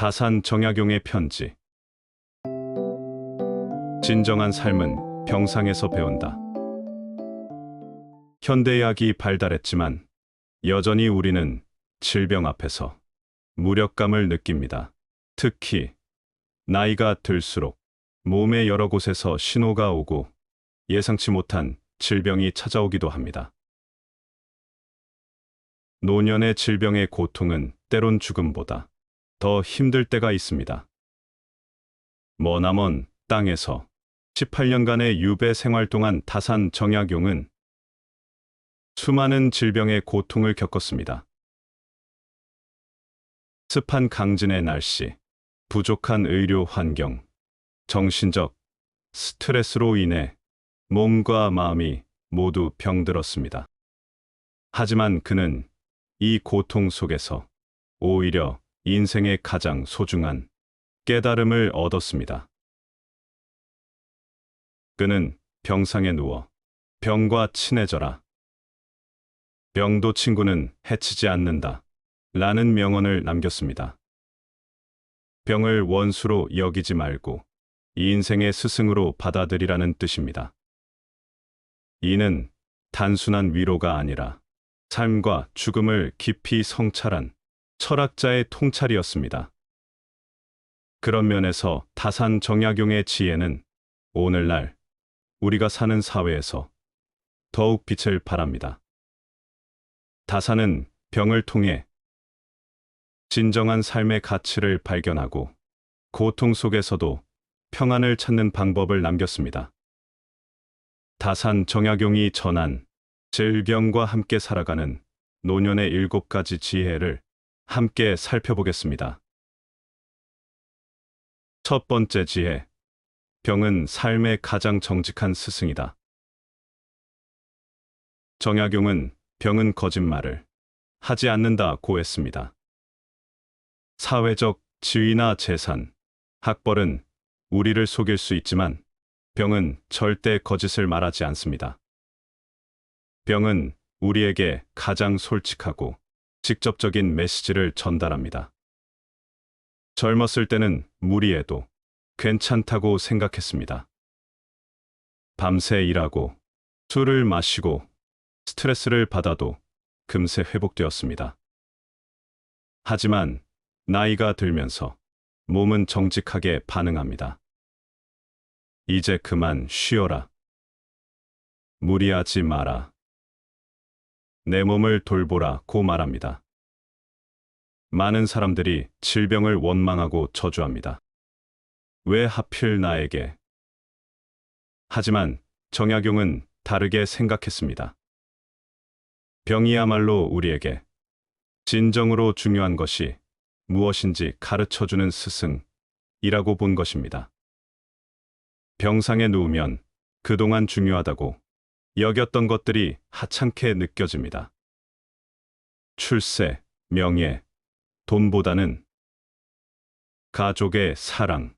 다산 정약용의 편지. 진정한 삶은 병상에서 배운다. 현대의학이 발달했지만 여전히 우리는 질병 앞에서 무력감을 느낍니다. 특히 나이가 들수록 몸의 여러 곳에서 신호가 오고 예상치 못한 질병이 찾아오기도 합니다. 노년의 질병의 고통은 때론 죽음보다 더 힘들 때가 있습니다. 머나먼 땅에서 18년간의 유배 생활 동안 다산 정약용은 수많은 질병의 고통을 겪었습니다. 습한 강진의 날씨, 부족한 의료 환경, 정신적 스트레스로 인해 몸과 마음이 모두 병들었습니다. 하지만 그는 이 고통 속에서 오히려 인생의 가장 소중한 깨달음을 얻었습니다. 그는 병상에 누워 병과 친해져라. 병도 친구는 해치지 않는다. 라는 명언을 남겼습니다. 병을 원수로 여기지 말고 이 인생의 스승으로 받아들이라는 뜻입니다. 이는 단순한 위로가 아니라 삶과 죽음을 깊이 성찰한 철학자의 통찰이었습니다. 그런 면에서 다산 정약용의 지혜는 오늘날 우리가 사는 사회에서 더욱 빛을 발합니다. 다산은 병을 통해 진정한 삶의 가치를 발견하고 고통 속에서도 평안을 찾는 방법을 남겼습니다. 다산 정약용이 전한 질병과 함께 살아가는 노년의 일곱 가지 지혜를 함께 살펴보겠습니다. 첫 번째 지혜. 병은 삶의 가장 정직한 스승이다. 정약용은 병은 거짓말을 하지 않는다고 했습니다. 사회적 지위나 재산, 학벌은 우리를 속일 수 있지만 병은 절대 거짓을 말하지 않습니다. 병은 우리에게 가장 솔직하고 직접적인 메시지를 전달합니다. 젊었을 때는 무리해도 괜찮다고 생각했습니다. 밤새 일하고 술을 마시고 스트레스를 받아도 금세 회복되었습니다. 하지만 나이가 들면서 몸은 정직하게 반응합니다. 이제 그만 쉬어라. 무리하지 마라. 내 몸을 돌보라고 말합니다. 많은 사람들이 질병을 원망하고 저주합니다. 왜 하필 나에게? 하지만 정약용은 다르게 생각했습니다. 병이야말로 우리에게 진정으로 중요한 것이 무엇인지 가르쳐 주는 스승이라고 본 것입니다. 병상에 누우면 그동안 중요하다고 여겼던 것들이 하찮게 느껴집니다. 출세, 명예, 돈보다는 가족의 사랑,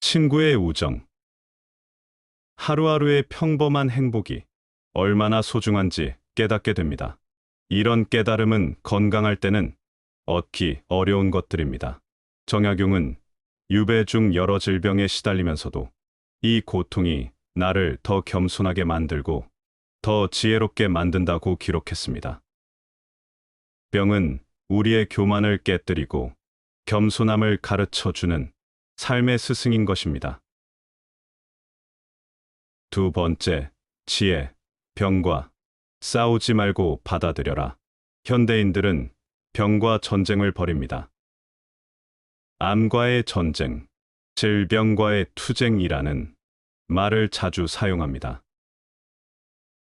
친구의 우정, 하루하루의 평범한 행복이 얼마나 소중한지 깨닫게 됩니다. 이런 깨달음은 건강할 때는 얻기 어려운 것들입니다. 정약용은 유배 중 여러 질병에 시달리면서도 이 고통이 나를 더 겸손하게 만들고 더 지혜롭게 만든다고 기록했습니다. 병은 우리의 교만을 깨뜨리고 겸손함을 가르쳐 주는 삶의 스승인 것입니다. 두 번째, 지혜, 병과 싸우지 말고 받아들여라. 현대인들은 병과 전쟁을 벌입니다. 암과의 전쟁, 질병과의 투쟁이라는 말을 자주 사용합니다.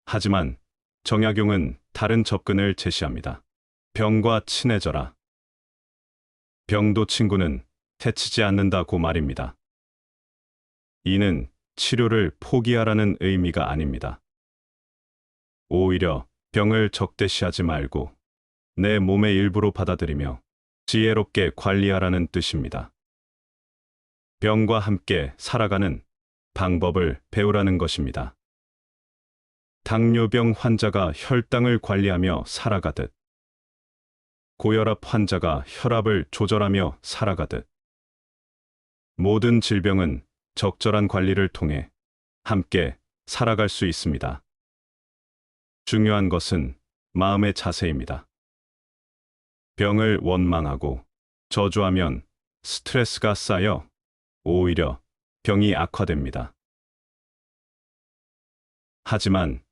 하지만 정약용은 다른 접근을 제시합니다. 병과 친해져라. 병도 친구는 해치지 않는다고 말입니다. 이는 치료를 포기하라는 의미가 아닙니다. 오히려 병을 적대시하지 말고 내 몸의 일부로 받아들이며 지혜롭게 관리하라는 뜻입니다. 병과 함께 살아가는 방법을 배우라는 것입니다. 당뇨병 환자가 혈당을 관리하며 살아가듯 고혈압 환자가 혈압을 조절하며 살아가듯 모든 질병은 적절한 관리를 통해 함께 살아갈 수 있습니다. 중요한 것은 마음의 자세입니다. 병을 원망하고 저주하면 스트레스가 쌓여 오히려 병이 악화됩니다. 하지만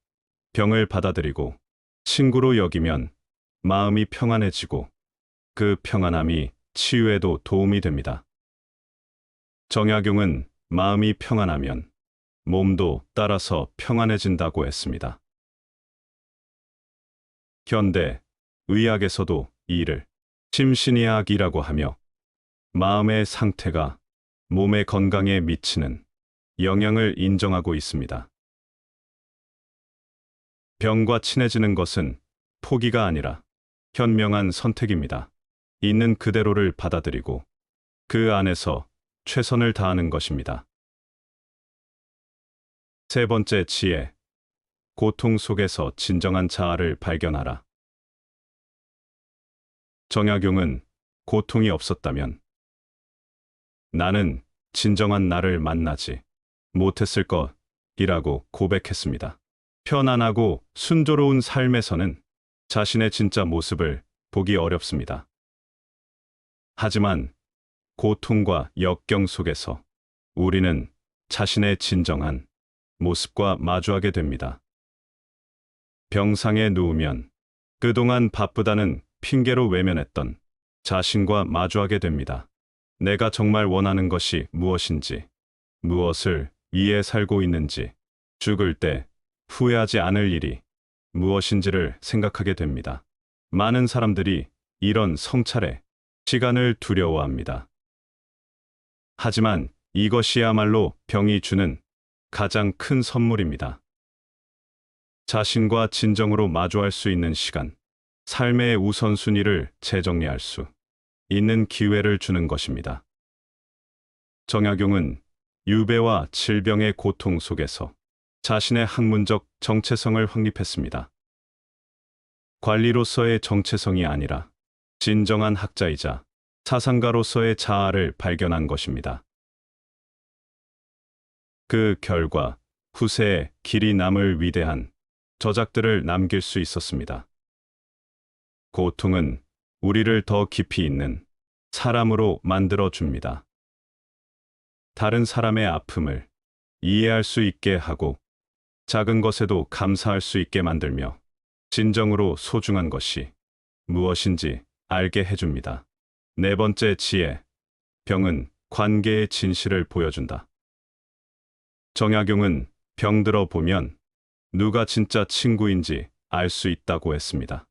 병을 받아들이고 친구로 여기면 마음이 평안해지고 그 평안함이 치유에도 도움이 됩니다. 정약용은 마음이 평안하면 몸도 따라서 평안해진다고 했습니다. 현대 의학에서도 이를 심신의학이라고 하며 마음의 상태가 몸의 건강에 미치는 영향을 인정하고 있습니다. 병과 친해지는 것은 포기가 아니라 현명한 선택입니다. 있는 그대로를 받아들이고 그 안에서 최선을 다하는 것입니다. 세 번째 지혜. 고통 속에서 진정한 자아를 발견하라. 정약용은 고통이 없었다면 나는 진정한 나를 만나지 못했을 것이라고 고백했습니다. 편안하고 순조로운 삶에서는 자신의 진짜 모습을 보기 어렵습니다. 하지만 고통과 역경 속에서 우리는 자신의 진정한 모습과 마주하게 됩니다. 병상에 누우면 그동안 바쁘다는 핑계로 외면했던 자신과 마주하게 됩니다. 내가 정말 원하는 것이 무엇인지, 무엇을 위해 살고 있는지, 죽을 때 후회하지 않을 일이 무엇인지를 생각하게 됩니다. 많은 사람들이 이런 성찰에 시간을 두려워합니다. 하지만 이것이야말로 병이 주는 가장 큰 선물입니다. 자신과 진정으로 마주할 수 있는 시간, 삶의 우선순위를 재정리할 수 있는 기회를 주는 것입니다. 정약용은 유배와 질병의 고통 속에서 자신의 학문적 정체성을 확립했습니다. 관리로서의 정체성이 아니라 진정한 학자이자 사상가로서의 자아를 발견한 것입니다. 그 결과 후세에 길이 남을 위대한 저작들을 남길 수 있었습니다. 고통은 우리를 더 깊이 있는 사람으로 만들어 줍니다. 다른 사람의 아픔을 이해할 수 있게 하고 작은 것에도 감사할 수 있게 만들며 진정으로 소중한 것이 무엇인지 알게 해줍니다. 네 번째 지혜. 병은 관계의 진실을 보여준다. 정약용은 병들어 보면 누가 진짜 친구인지 알 수 있다고 했습니다.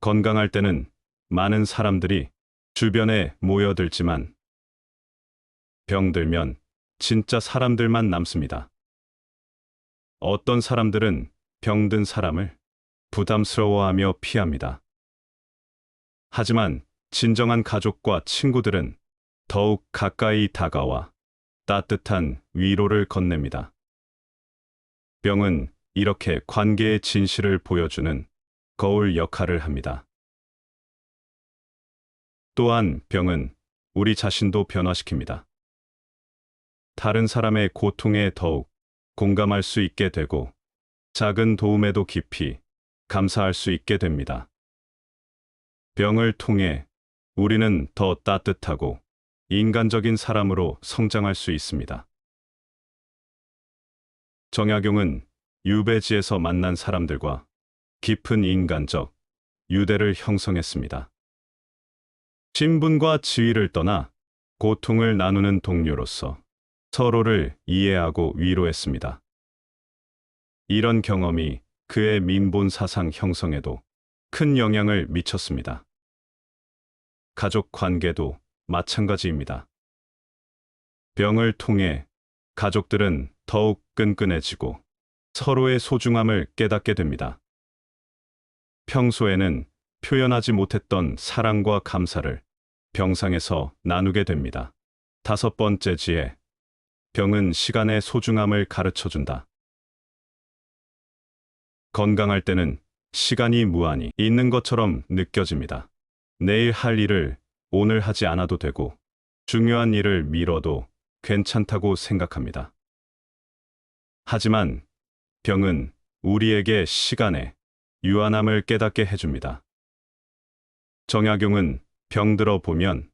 건강할 때는 많은 사람들이 주변에 모여들지만 병들면 진짜 사람들만 남습니다. 어떤 사람들은 병든 사람을 부담스러워하며 피합니다. 하지만 진정한 가족과 친구들은 더욱 가까이 다가와 따뜻한 위로를 건넵니다. 병은 이렇게 관계의 진실을 보여주는 거울 역할을 합니다. 또한 병은 우리 자신도 변화시킵니다. 다른 사람의 고통에 더욱 공감할 수 있게 되고 작은 도움에도 깊이 감사할 수 있게 됩니다. 병을 통해 우리는 더 따뜻하고 인간적인 사람으로 성장할 수 있습니다. 정약용은 유배지에서 만난 사람들과 깊은 인간적 유대를 형성했습니다. 신분과 지위를 떠나 고통을 나누는 동료로서 서로를 이해하고 위로했습니다. 이런 경험이 그의 민본 사상 형성에도 큰 영향을 미쳤습니다. 가족 관계도 마찬가지입니다. 병을 통해 가족들은 더욱 끈끈해지고 서로의 소중함을 깨닫게 됩니다. 평소에는 표현하지 못했던 사랑과 감사를 병상에서 나누게 됩니다. 다섯 번째 지혜. 병은 시간의 소중함을 가르쳐 준다. 건강할 때는 시간이 무한히 있는 것처럼 느껴집니다. 내일 할 일을 오늘 하지 않아도 되고 중요한 일을 미뤄도 괜찮다고 생각합니다. 하지만 병은 우리에게 시간의 유한함을 깨닫게 해줍니다. 정약용은 병들어 보면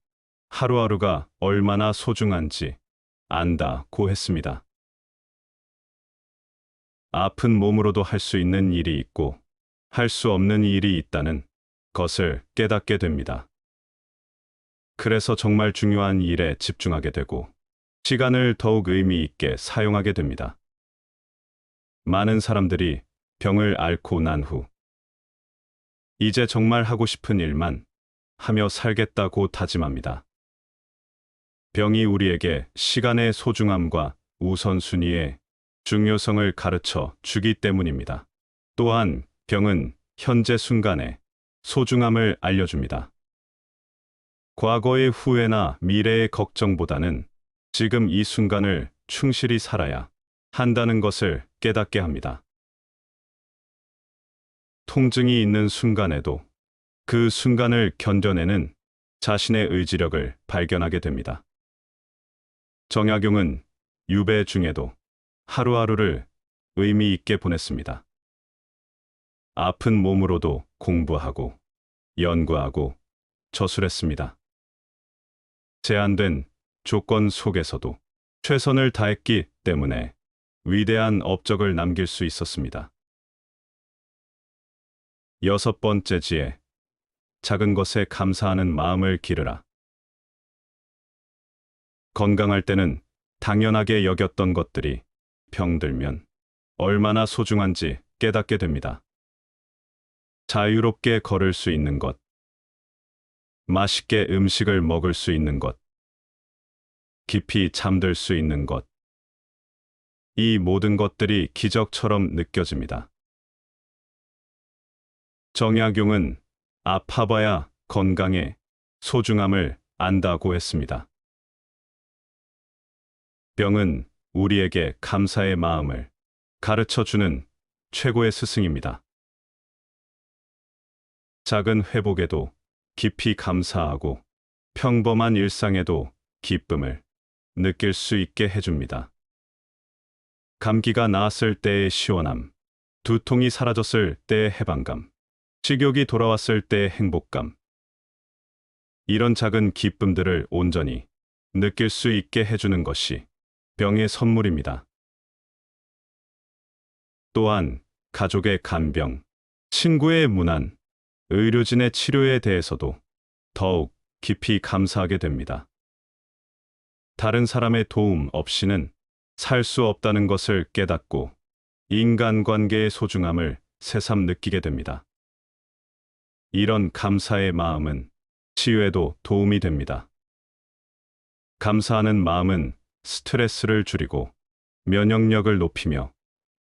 하루하루가 얼마나 소중한지 안다고 했습니다. 아픈 몸으로도 할 수 있는 일이 있고 할 수 없는 일이 있다는 것을 깨닫게 됩니다. 그래서 정말 중요한 일에 집중하게 되고 시간을 더욱 의미 있게 사용하게 됩니다. 많은 사람들이 병을 앓고 난 후 이제 정말 하고 싶은 일만 하며 살겠다고 다짐합니다. 병이 우리에게 시간의 소중함과 우선순위의 중요성을 가르쳐 주기 때문입니다. 또한 병은 현재 순간의 소중함을 알려줍니다. 과거의 후회나 미래의 걱정보다는 지금 이 순간을 충실히 살아야 한다는 것을 깨닫게 합니다. 통증이 있는 순간에도 그 순간을 견뎌내는 자신의 의지력을 발견하게 됩니다. 정약용은 유배 중에도 하루하루를 의미 있게 보냈습니다. 아픈 몸으로도 공부하고 연구하고 저술했습니다. 제한된 조건 속에서도 최선을 다했기 때문에 위대한 업적을 남길 수 있었습니다. 여섯 번째 지혜. 작은 것에 감사하는 마음을 기르라. 건강할 때는 당연하게 여겼던 것들이 병들면 얼마나 소중한지 깨닫게 됩니다. 자유롭게 걸을 수 있는 것, 맛있게 음식을 먹을 수 있는 것, 깊이 잠들 수 있는 것. 이 모든 것들이 기적처럼 느껴집니다. 정약용은 아파봐야 건강의 소중함을 안다고 했습니다. 병은 우리에게 감사의 마음을 가르쳐 주는 최고의 스승입니다. 작은 회복에도 깊이 감사하고 평범한 일상에도 기쁨을 느낄 수 있게 해줍니다. 감기가 나았을 때의 시원함, 두통이 사라졌을 때의 해방감, 식욕이 돌아왔을 때의 행복감. 이런 작은 기쁨들을 온전히 느낄 수 있게 해주는 것이 병의 선물입니다. 또한 가족의 간병, 친구의 문안, 의료진의 치료에 대해서도 더욱 깊이 감사하게 됩니다. 다른 사람의 도움 없이는 살 수 없다는 것을 깨닫고 인간관계의 소중함을 새삼 느끼게 됩니다. 이런 감사의 마음은 치유에도 도움이 됩니다. 감사하는 마음은 스트레스를 줄이고 면역력을 높이며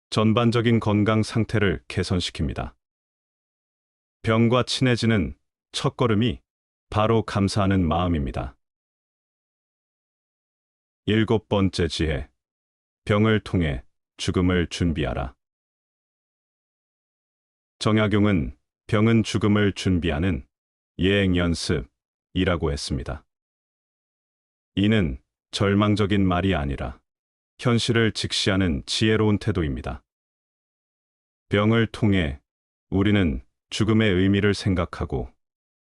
전반적인 건강 상태를 개선시킵니다. 병과 친해지는 첫걸음이 바로 감사하는 마음입니다. 일곱 번째 지혜. 병을 통해 죽음을 준비하라. 정약용은 병은 죽음을 준비하는 예행 연습이라고 했습니다. 이는 절망적인 말이 아니라 현실을 직시하는 지혜로운 태도입니다. 병을 통해 우리는 죽음의 의미를 생각하고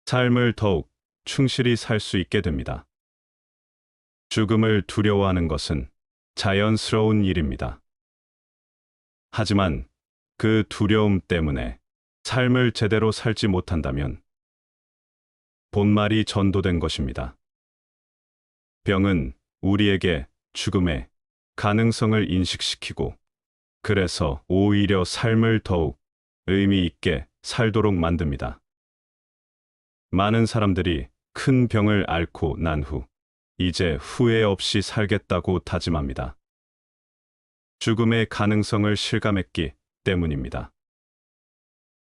삶을 더욱 충실히 살 수 있게 됩니다. 죽음을 두려워하는 것은 자연스러운 일입니다. 하지만 그 두려움 때문에 삶을 제대로 살지 못한다면 본말이 전도된 것입니다. 병은 우리에게 죽음의 가능성을 인식시키고 그래서 오히려 삶을 더욱 의미 있게 살도록 만듭니다. 많은 사람들이 큰 병을 앓고 난 후 이제 후회 없이 살겠다고 다짐합니다. 죽음의 가능성을 실감했기 때문입니다.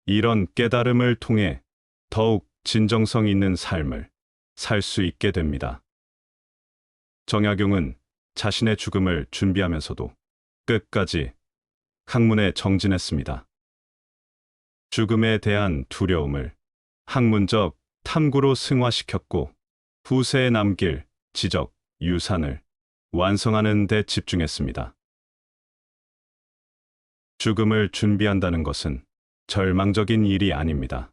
이런 깨달음을 통해 더욱 진정성 있는 삶을 살 수 있게 됩니다. 정약용은 자신의 죽음을 준비하면서도 끝까지 학문에 정진했습니다. 죽음에 대한 두려움을 학문적 탐구로 승화시켰고 후세에 남길 지적, 유산을 완성하는 데 집중했습니다. 죽음을 준비한다는 것은 절망적인 일이 아닙니다.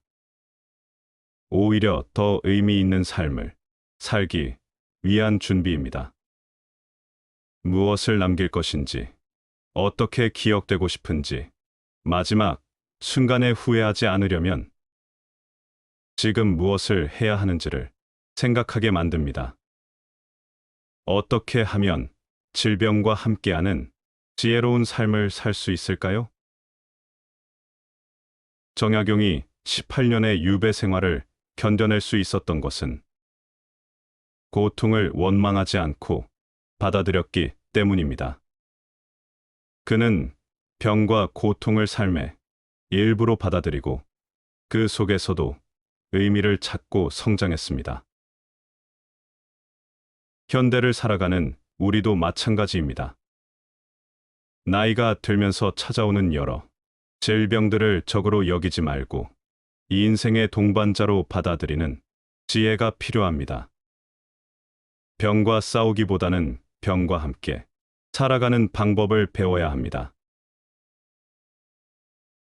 오히려 더 의미 있는 삶을 살기 위한 준비입니다. 무엇을 남길 것인지, 어떻게 기억되고 싶은지, 마지막 순간에 후회하지 않으려면 지금 무엇을 해야 하는지를 생각하게 만듭니다. 어떻게 하면 질병과 함께하는 지혜로운 삶을 살 수 있을까요? 정약용이 18년의 유배 생활을 견뎌낼 수 있었던 것은 고통을 원망하지 않고 받아들였기 때문입니다. 그는 병과 고통을 삶의 일부로 받아들이고 그 속에서도 의미를 찾고 성장했습니다. 현대를 살아가는 우리도 마찬가지입니다. 나이가 들면서 찾아오는 여러 질병들을 적으로 여기지 말고 이 인생의 동반자로 받아들이는 지혜가 필요합니다. 병과 싸우기보다는 병과 함께 살아가는 방법을 배워야 합니다.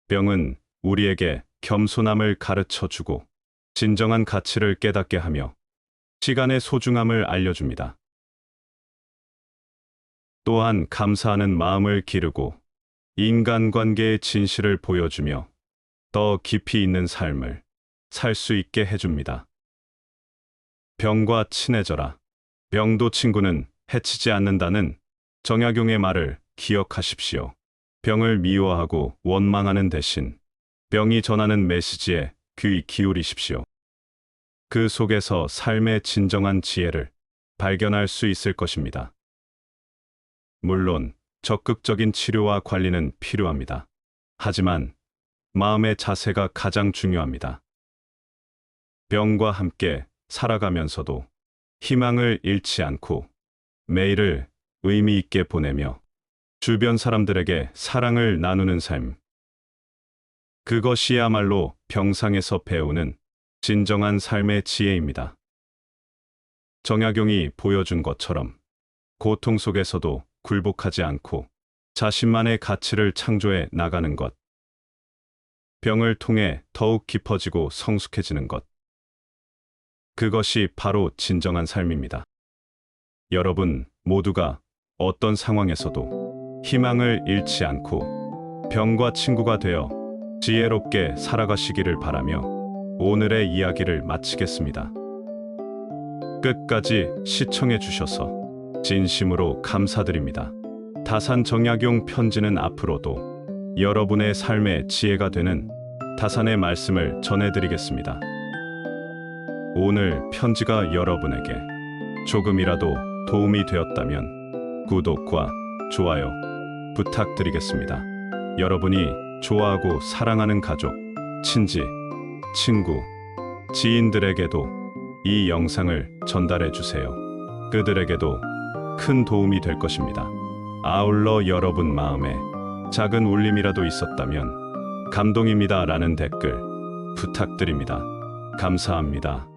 병은 우리에게 겸손함을 가르쳐 주고 진정한 가치를 깨닫게 하며 시간의 소중함을 알려줍니다. 또한 감사하는 마음을 기르고 인간관계의 진실을 보여주며 더 깊이 있는 삶을 살 수 있게 해줍니다. 병과 친해져라. 병도 친구는 해치지 않는다는 정약용의 말을 기억하십시오. 병을 미워하고 원망하는 대신 병이 전하는 메시지에 귀 기울이십시오. 그 속에서 삶의 진정한 지혜를 발견할 수 있을 것입니다. 물론 적극적인 치료와 관리는 필요합니다. 하지만 마음의 자세가 가장 중요합니다. 병과 함께 살아가면서도 희망을 잃지 않고 매일을 의미 있게 보내며 주변 사람들에게 사랑을 나누는 삶. 그것이야말로 병상에서 배우는 진정한 삶의 지혜입니다. 정약용이 보여준 것처럼 고통 속에서도 굴복하지 않고 자신만의 가치를 창조해 나가는 것. 병을 통해 더욱 깊어지고 성숙해지는 것. 그것이 바로 진정한 삶입니다. 여러분 모두가 어떤 상황에서도 희망을 잃지 않고 병과 친구가 되어 지혜롭게 살아가시기를 바라며 오늘의 이야기를 마치겠습니다. 끝까지 시청해 주셔서 진심으로 감사드립니다. 다산 정약용 편지는 앞으로도 여러분의 삶의 지혜가 되는 다산의 말씀을 전해드리겠습니다. 오늘 편지가 여러분에게 조금이라도 도움이 되었다면 구독과 좋아요 부탁드리겠습니다. 여러분이 좋아하고 사랑하는 가족, 친지, 친구, 지인들에게도 이 영상을 전달해 주세요. 그들에게도 큰 도움이 될 것입니다. 아울러 여러분 마음에 작은 울림이라도 있었다면 감동입니다 라는 댓글 부탁드립니다. 감사합니다.